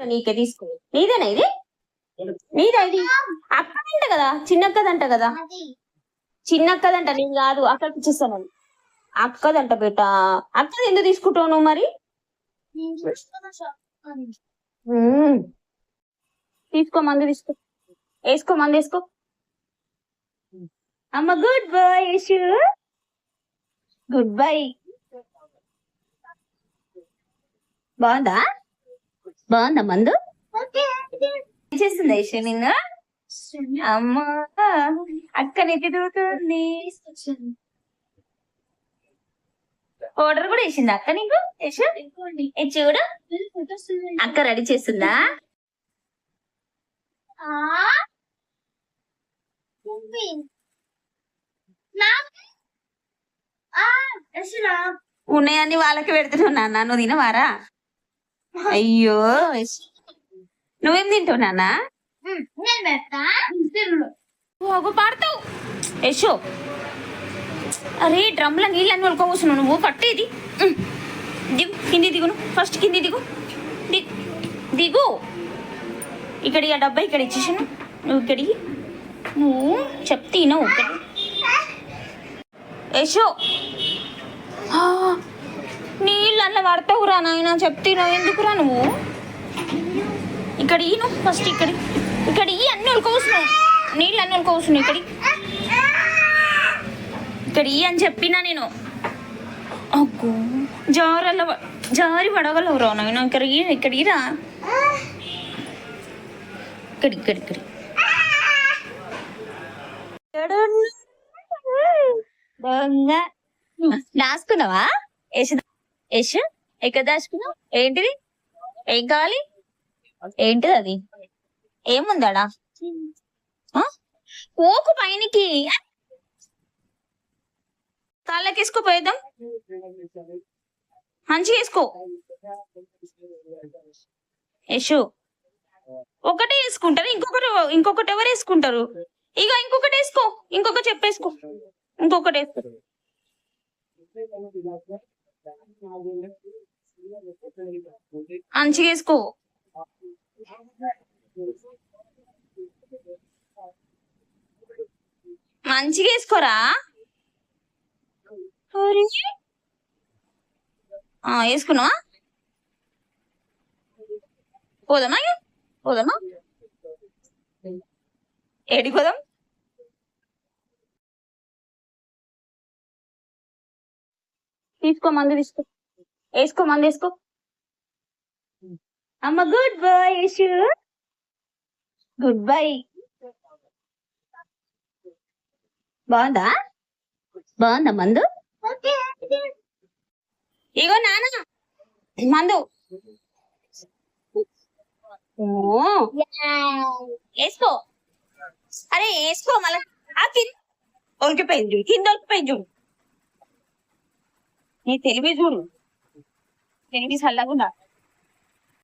నీకే తీసుకో. నీదేనా ఇది? నీదా ఇది? అక్కదంట కదా చిన్నక్కదంట కదా. చిన్నక్కదంట నేను కాదు అక్కడికి ఇచ్చేస్తాను అక్కదంట బేట. అక్కది ఎందుకు తీసుకుంటావు నువ్వు మరి. తీసుకో మందు తీసుకో. వేసుకో మందు వేసుకో. అమ్మ good boy Yashu good boy బాగుందా? బాగుందా మందు? చేస్తుందా నిన్ను? అమ్మ అక్కని తిరుగుతుంది. ఆర్డర్ కూడా వేసిందా అక్క నీకు? చూడు. అక్క రెడీ చేస్తుందా? ఉన్నాయని వాళ్ళకి పెడుతున్నావు నాన్న. నువ్వు తినవారా? అయ్యో. నువ్వేం తింటావు ఒక పాడతావు. యశో అరే డ్రమ్లో నీళ్ళని వలుకోవస్తున్నావు నువ్వు. పట్టేది. దిగు కింది దిగును. ఫస్ట్ కింది దిగు. దిగు దిగు. ఇక్కడ ఆ డబ్బా ఇక్కడ ఇచ్చేసాను. నువ్వు ఇక్కడికి నువ్వు చెప్తే నువ్వు ఇక్కడ యశో అట్లా పడతావురా నాయన చెప్తే నువ్వు ఎందుకురా నువ్వు? ఇక్కడ ఈ నువ్వు ఫస్ట్ ఇక్కడ. ఇక్కడ ఈ అన్ని ఉలకోవస్తున్నావు నీళ్ళు అన్ని ఉలకోవస్తున్నావు ఇక్కడ. ఇక్కడ ఈ అని చెప్పినా నేను. అగ్గో జారల్ల ప- జారి పడగలవురా నాయన. ఇక్కడ ఈ ఇక్కడ ఇరా ఇక్కడ ఇక్కడ ఇక్కడ. దొంగ. దాచుకున్నావా యశ్ యశ్ ఎక్కడ దాచుకున్నావు ఏంటిది? ఏం కావాలి? ఏంటిది అది? ఏముందాడా? పోకు పైనకి. కాళ్ళకి వేసుకో పోయేద్దాం. మంచిగా వేసుకో. యశు ఒకటే వేసుకుంటారు ఇంకొకటి ఇంకొకటి ఎవరు వేసుకుంటారు? ఇక ఇంకొకటి వేసుకో ఇంకొక చెప్పేసుకో. ఇంకొకటి వేసుకో. మంచిగా వేసుకో. మంచిగా వేసుకోరా? వేసుకున్నావా? పోదామా? పోదామా? ఏడికి పోదాం? తీసుకో మందు తీసుకో. వేసుకో మందు వేసుకో. అమ్మ good boy Yashu good boy బాగుందా? బాగుందా మందు? ఇగో నాన్న మందు. వేసుకో. అరే వేసుకో మళ్ళా. ఆ కింద. ఒలికిపోయింది కింద ఒలికిపోయింది చూడు. నీ తెలివి చూడు. తెలివి చల్లగుండా